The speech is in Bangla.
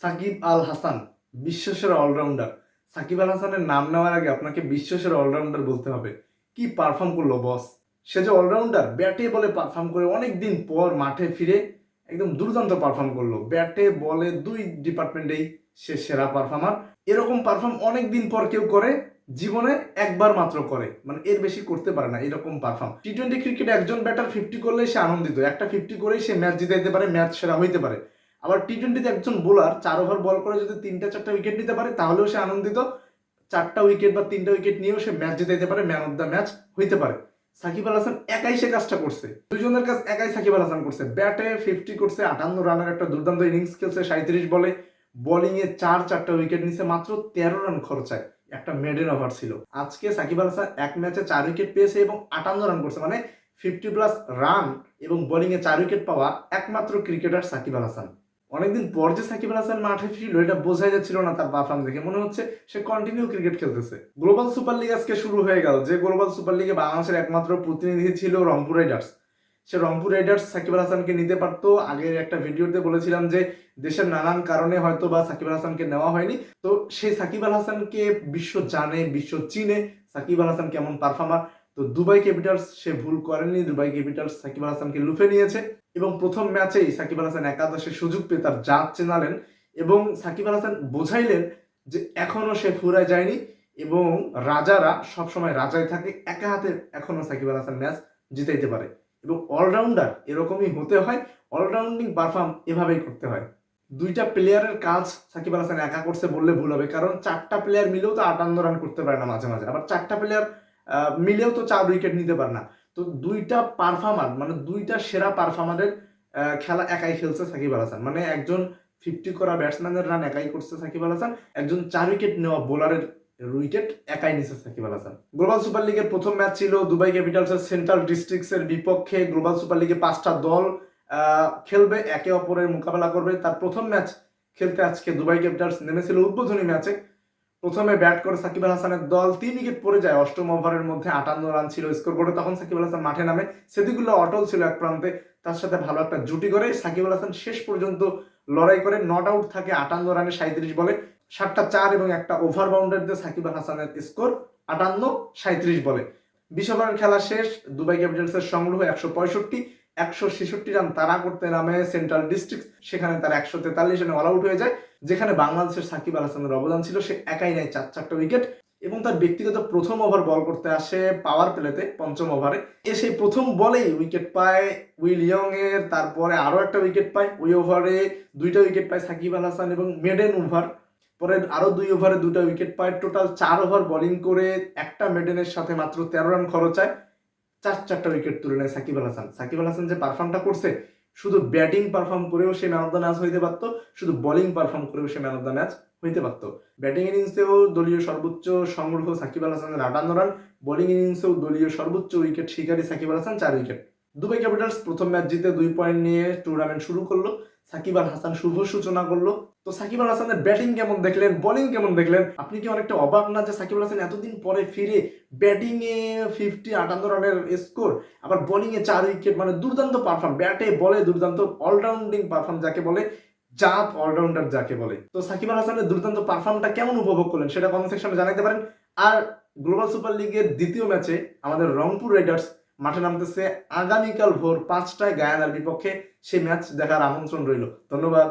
সাকিব আল হাসান বিশ্বসেরা অলরাউন্ডার সাকিব আল হাসানের নাম নেওয়ার আগে আপনাকে বিশ্বসেরা অলরাউন্ডার বলতে হবে। কি পারফর্ম করল বস সে যে অলরাউন্ডার ব্যাটে বলে পারফর্ম করে অনেক দিন পর মাঠে ফিরে একদম দুর্দান্ত পারফর্ম করল। ব্যাটে, বলে দুই ডিপার্টমেন্টেই সে সেরা পারফর্মার এরকম পারফর্ম অনেক দিন পর কেউ করে, জীবনে একবার মাত্র করে। মানে এর বেশি করতে পারে না এরকম পারফর্ম টি টোয়েন্টি ক্রিকেটে একজন ব্যাটার ফিফটি করলে সে আনন্দিত। একটা ফিফটি করেই সে ম্যাচ জিতাইতে পারে ম্যাচ সেরা হইতে পারে। আবার টি টোয়েন্টিতে একজন বোলার চার ওভার বল করে যদি তিনটা, চারটা উইকেট নিতে পারে, তাহলেও সে আনন্দিত। চারটা উইকেট বা তিনটা উইকেট নিয়েও সে ম্যাচ জিতাইতে পারে ম্যান অফ দ্য ম্যাচ হইতে পারে। সাকিব আল হাসান একাই সে কাজটা করছে। দুজনের কাজ একাই সাকিব আল হাসান করছে। ব্যাটে ফিফটি করছে, আটান্ন রানের একটা দুর্দান্ত ইনিংস খেলছে সাঁত্রিশ বলে। বোলিং এ চার, চারটা উইকেট নিছে, মাত্র তেরো রান খরচায়। একটা মেডেন ওভার ছিল। আজকে সাকিব আল হাসান এক ম্যাচে চার উইকেট পেয়েছে এবং আটান্ন রান করছে। মানে ফিফটি প্লাস রান এবং বোলিং এ চার উইকেট পাওয়া একমাত্র ক্রিকেটার সাকিব আল হাসান। অনেকদিন পর যে সাকিব হাসান মাঠে ফিরল, এটা বোঝাই যাচ্ছিল না তার পারফর্ম দেখে। মনে হচ্ছে সে কন্টিনিউ ক্রিকেট খেলতেছে। গ্লোবাল সুপার লিগ আজকে শুরু হয়ে গেল। যে গ্লোবাল সুপার লিগে বাংলাদেশের একমাত্র প্রতিনিধি ছিল রংপুর রাইডার্স সে রংপুর রাইডার্স সাকিব হাসানকে নিতে পারতো। আগের একটা ভিডিওতে বলেছিলাম যে দেশের নানান কারণে হয়তো বা সাকিব আল হাসানকে নেওয়া হয়নি। তো সেই সাকিব আল হাসানকে বিশ্ব জানে, বিশ্ব চিনে সাকিব আল হাসান কেমন পারফর্মার তো দুবাই ক্যাপিটালস সে ভুল করেনি, দুবাই ক্যাপিটালস সাকিব আল হাসানকে লুফে নিয়েছে এবং প্রথম ম্যাচেই সাকিব আল হাসান একাদশে সুযোগ পেয়ে তার জাত চেনালেন এবং সাকিব আল হাসান বোঝাইলেন যে এখনও সে ফুরায় যায়নি এবং রাজারা সবসময় রাজায় থাকে, একা হাতে এখনও সাকিব আল হাসান ম্যাচ জিতাইতে পারে এবং অলরাউন্ডার এরকমই হতে হয় অলরাউন্ডিং পারফর্ম এভাবেই করতে হয়। দুইটা প্লেয়ারের কাজ সাকিব আল হাসান একা করছে বললে ভুল হবে, কারণ চারটা প্লেয়ার মিলেও তো আটান্ন রান করতে পারে না মাঝে মাঝে, আবার চারটা প্লেয়ার মিলেও তো চার উইকেট নিতে পারে না। তো দুইটা পারফর্মার মানে দুইটা সেরা পারফর্মারের খেলা একাই খেলছে সাকিব আল হাসান। মানে একজন ফিফটি করা ব্যাটসম্যানের রান একাই করছে সাকিব আল হাসান, একজন চার উইকেট নেওয়া বোলারের উইকেট একাই নিছে সাকিব আল হাসান। গ্লোবাল সুপার লিগের প্রথম ম্যাচ ছিল দুবাই ক্যাপিটালসের সেন্ট্রাল ডিস্ট্রিক্টসের বিপক্ষে গ্লোবাল সুপার লিগে পাঁচটা দল খেলবে, একে অপরের মোকাবেলা করবে। তার প্রথম ম্যাচ খেলতে আজকে দুবাই ক্যাপিটালস নেমেছিল উদ্বোধনী ম্যাচে প্রথমে ব্যাট করে সাকিব আল হাসানের দল তিন উইকেট পড়ে যায়। অষ্টম ওভারের মধ্যে আটান্ন রান ছিল স্কোর বোর্ডে তখন সাকিব আল হাসান মাঠে নামে। সেদিকগুলো অটল ছিল এক প্রান্তে। তার সাথে ভালো একটা জুটি করে সাকিব আল হাসান শেষ পর্যন্ত লড়াই করে নট আউট থাকে আটান্ন রানে সাঁত্রিশ বলে। সাতটা চার এবং একটা ওভার বাউন্ডারি দিয়ে সাকিব আল হাসানের স্কোর আটান্ন সাঁত্রিশ বলে। বিশ খেলা শেষ। দুবাই ক্যাপিটালসের সংগ্রহ একশো পঁয়ষট্টি। একশো ছেষট্টি রান তারা করতে নামে সেন্ট্রাল ডিস্ট্রিক্ট। সেখানে তার একশো তেতাল্লিশ রানে অল আউট হয়ে যায়, যেখানে বাংলাদেশের সাকিব আল হাসানের অবদান ছিল, সে একাই নেয় চার চারটা উইকেট এবং তার ব্যক্তিগত প্রথম ওভার বল করতে আসে পাওয়ার প্লেতে পঞ্চম ওভারে এ সেই প্রথম বলেই উইকেট পায় উইল ইয়ং এর তারপরে আরও একটা উইকেট পায়, ওই ওভারে দুইটা উইকেট পায় সাকিব আল হাসান এবং মেডেন ওভার পরে আরও দুই ওভারে দুটা উইকেট পায় টোটাল চার ওভার বোলিং করে একটা মেডেনের সাথে মাত্র তেরো রান খরচায় চার চারটা উইকেট তুলে নেয় সাকিব আল হাসান। সাকিব আল হাসান যে পারফর্মটা করছে, শুধু ব্যাটিং পারফর্ম করেও সে ম্যান অফ দ্য ম্যাচ হইতে পারতো, শুধু বোলিং পারফর্ম করেও সে ম্যান অফ দ্য ম্যাচ হইতে পারতো। ব্যাটিং ইনিংসেও দলীয় সর্বোচ্চ সংগ্রহ সাকিব আল হাসানের আটান্ন রান বোলিং ইনিংসেও দলীয় সর্বোচ্চ উইকেট শিকারী সাকিব আল হাসান চার উইকেট দুবাই ক্যাপিটালস প্রথম ম্যাচ জিতে দুই পয়েন্ট নিয়ে টুর্নামেন্ট শুরু করল। সাকিব আল হাসান শুভ সূচনা করল। তো সাকিব আল হাসানের ব্যাটিং কেমন দেখলেন? বোলিং কেমন দেখলেন? আপনি কি অনেকটা অবাক না যে সাকিব আল হাসান এতদিন পরে ফিরে ব্যাটিং এ ফিফটি আটান্ন রানের স্কোর আবার বোলিং এ চার উইকেট মানে দুর্দান্ত পারফর্ম ব্যাটে বলে দুর্দান্ত অলরাউন্ডিং পারফর্ম যাকে বলে জাত অলরাউন্ডার যাকে বলে। তো সাকিব আল হাসানের দুর্দান্ত পারফর্মটা কেমন উপভোগ করলেন সেটা কমেন্ট সেকশনে জানাতে পারেন। আর গ্লোবাল সুপার লিগের দ্বিতীয় ম্যাচে আমাদের রংপুর রাইডার্স মাঠে নামতেছে। আগামীকাল ভোর পাঁচটায় গায়ানার বিপক্ষে সেই ম্যাচ দেখার আমন্ত্রণ রইল। ধন্যবাদ।